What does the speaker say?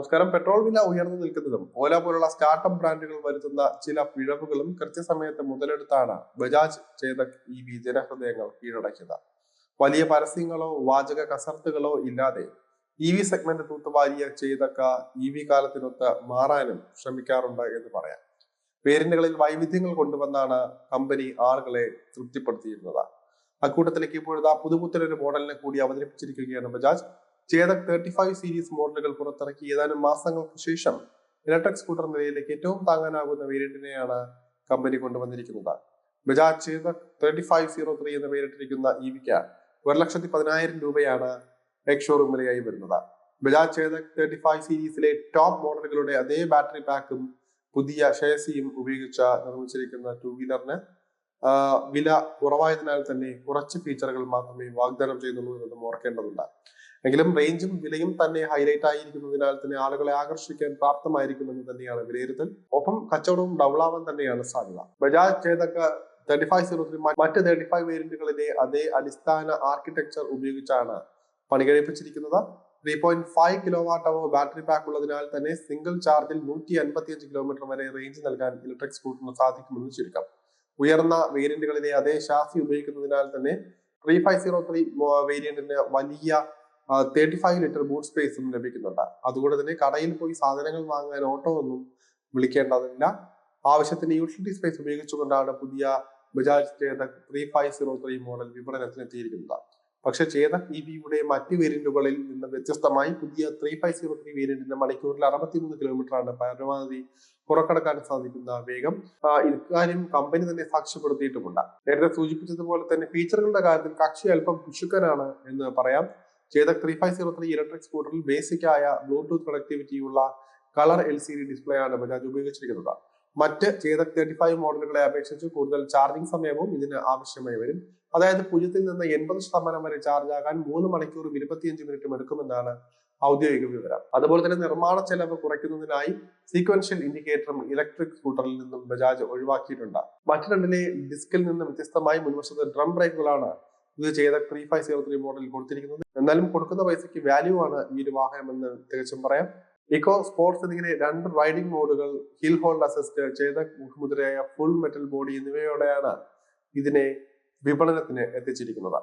നമസ്കാരം. പെട്രോൾ വില ഉയർന്നു നിൽക്കുന്നതും ഓല പോലുള്ള സ്റ്റാർട്ടപ്പ് ബ്രാൻഡുകൾ വരുത്തുന്ന ചില പിഴവുകളും കൃത്യസമയത്ത് മുതലെടുത്താണ് ബജാജ് ചേതക് ഈ വി ജനഹൃദയങ്ങൾ കീഴടക്കിയത്. വലിയ പരസ്യങ്ങളോ വാചക കസർത്തുകളോ ഇല്ലാതെ ഇ വി സെഗ്മെന്റ് തൂത്തുവാരിയ ചേതക്ക ഇ വി കാലത്തിനൊത്ത് മാറാനും ശ്രമിക്കാറുണ്ട് എന്ന് പറയാം. പേരിന്റുകളിൽ വൈവിധ്യങ്ങൾ കൊണ്ടുവന്നാണ് കമ്പനി ആളുകളെ തൃപ്തിപ്പെടുത്തിയിരുന്നത്. അക്കൂട്ടത്തിലേക്ക് ഇപ്പോഴത്തെ പുതുപുത്തനൊരു മോഡലിനെ കൂടി അവതരിപ്പിച്ചിരിക്കുകയാണ് Bajaj. Chetak thirty five series മോഡലുകൾ പുറത്തിറക്കി. ഏതാനും മാസങ്ങൾക്ക് ശേഷം ഇലക്ട്രിക് സ്കൂട്ടർ നിലയിലേക്ക് ഏറ്റവും താങ്ങാനാകുന്ന വേരിയന്റിനെയാണ് കമ്പനി കൊണ്ടുവന്നിരിക്കുന്നത്. Bajaj Chetak thirty five zero three എന്ന് പേരിട്ടിരിക്കുന്ന ഇ വിക്ക് ഒരു ലക്ഷത്തി പതിനായിരം രൂപയാണ് എക് ഷോറൂം വിലയായി വരുന്നത്. ബജാജ് ചേതക് തേർട്ടി ഫൈവ് സീരീസിലെ ടോപ്പ് മോഡലുകളുടെ അതേ ബാറ്ററി പാക്കും പുതിയ ഷേസിയും ഉപയോഗിച്ച നിർമ്മിച്ചിരിക്കുന്ന ടു വീലറിന് വില കുറവായതിനാൽ തന്നെ കുറച്ച് ഫീച്ചറുകൾ മാത്രമേ വാഗ്ദാനം ചെയ്യുന്നുള്ളൂ എന്നതും ഓർക്കേണ്ടതുണ്ട്. എങ്കിലും റേഞ്ചും വിലയും തന്നെ ഹൈലൈറ്റ് ആയിരിക്കുന്നതിനാൽ തന്നെ ആളുകളെ ആകർഷിക്കാൻ പ്രാപ്തമായിരിക്കുമെന്ന് തന്നെയാണ് വിലയിരുത്തൽ. ഒപ്പം കച്ചവടവും ഡബിളാവാൻ തന്നെയാണ് സാധ്യത. Bajaj Chetak thirty five zero three മറ്റ് തേർട്ടി ഫൈവ് വേരിയന്റുകളിലെ അതേ അടിസ്ഥാന ആർക്കിടെക്ചർ ഉപയോഗിച്ചാണ് പണികഴിപ്പിച്ചിരിക്കുന്നത്. Three point five kilowatt hour battery pack ഉള്ളതിനാൽ തന്നെ സിംഗിൾ ചാർജിൽ നൂറ്റി അൻപത്തിയഞ്ച് കിലോമീറ്റർ വരെ റേഞ്ച് നൽകാൻ ഇലക്ട്രിക് സ്കൂട്ടറിന് സാധിക്കുമെന്ന് ചുരുക്കം. ഉയർന്ന വേരിയന്റുകളിലെ അതേ ഷാസി ഉപയോഗിക്കുന്നതിനാൽ തന്നെ ത്രീ ഫൈവ് സീറോ ത്രീ വേരിയന്റിന് വലിയ തേർട്ടി ഫൈവ് ലിറ്റർ ബൂട്ട് സ്പേസും ലഭിക്കുന്നുണ്ട്. അതുകൊണ്ട് തന്നെ കടയിൽ പോയി സാധനങ്ങൾ വാങ്ങാൻ ഓട്ടോ ഒന്നും വിളിക്കേണ്ടതില്ല. ആവശ്യത്തിന് യൂട്ടിലിറ്റി സ്പേസ് ഉപയോഗിച്ചുകൊണ്ടാണ് പുതിയ Bajaj Chetak three five zero three model വിപണനത്തിനെത്തിയിരിക്കുന്നത് പക്ഷെ ചേതക് ഇ വിയുടെ മറ്റ് വേരിയന്റുകളിൽ നിന്ന് വ്യത്യസ്തമായി പുതിയ ത്രീ ഫൈവ് സീറോ ത്രീ വേരിയന്റിന് മണിക്കൂറിൽ അറുപത്തിമൂന്ന് കിലോമീറ്റർ ആണ് പരമാവധി പുറക്കടക്കാൻ സാധിക്കുന്ന വേഗം. ഇക്കാര്യം കമ്പനി തന്നെ സാക്ഷ്യപ്പെടുത്തിയിട്ടുമുണ്ട്. നേരത്തെ സൂചിപ്പിച്ചതുപോലെ തന്നെ ഫീച്ചറുകളുടെ കാര്യത്തിൽ കക്ഷി അല്പം പിശുക്കനാണ് എന്ന് പറയാം. Chetak three five zero three electric സ്കൂട്ടറിൽ ബേസിക് ആയ Bluetooth കണക്ടിവിറ്റിയുള്ള colour L C D display ആണ് ബജാജ് ഉപയോഗിച്ചിരിക്കുന്നത്. മറ്റ് ചേതക് തേർട്ടി ഫൈവ് മോഡലുകളെ അപേക്ഷിച്ച് കൂടുതൽ ചാർജിംഗ് സമയവും ഇതിന് ആവശ്യമായി വരും. അതായത് പൂജ്യത്തിൽ നിന്ന് എൺപത് ശതമാനം വരെ ചാർജ് ആകാൻ മൂന്ന് മണിക്കൂറും ഇരുപത്തിയഞ്ച് മിനിറ്റും എടുക്കുമെന്നാണ് ഔദ്യോഗിക വിവരം. അതുപോലെ തന്നെ നിർമ്മാണ ചെലവ് കുറയ്ക്കുന്നതിനായി സീക്വൻഷ്യൽ ഇൻഡിക്കേറ്ററും ഇലക്ട്രിക് സ്കൂട്ടറിൽ നിന്നും ബജാജ് ഒഴിവാക്കിയിട്ടുണ്ട്. മറ്റു രണ്ടിലെ ഡിസ്കിൽ നിന്നും വ്യത്യസ്തമായി മുൻവശത്ത് ഡ്രം ബ്രേക്കുകളാണ് ഇത് ചെയ്ത three five zero three model കൊടുത്തിരിക്കുന്നത്. എന്നാലും കൊടുക്കുന്ന പൈസയ്ക്ക് വാല്യൂ ആണ് ഈ ഒരു വാഹനം എന്ന് തികച്ചും പറയാം. ഇക്കോ സ്പോർട്സ് എന്നിങ്ങനെ രണ്ട് റൈഡിംഗ് മോഡുകൾ ഹിൽ ഹോൾഡ് അസിസ്റ്റ് ചെയ്ത മുഖമുദ്രയായ ഫുൾ മെറ്റൽ ബോഡി എന്നിവയോടെയാണ് ഇതിനെ വിപണനത്തിന് എത്തിച്ചിരിക്കുന്നത്.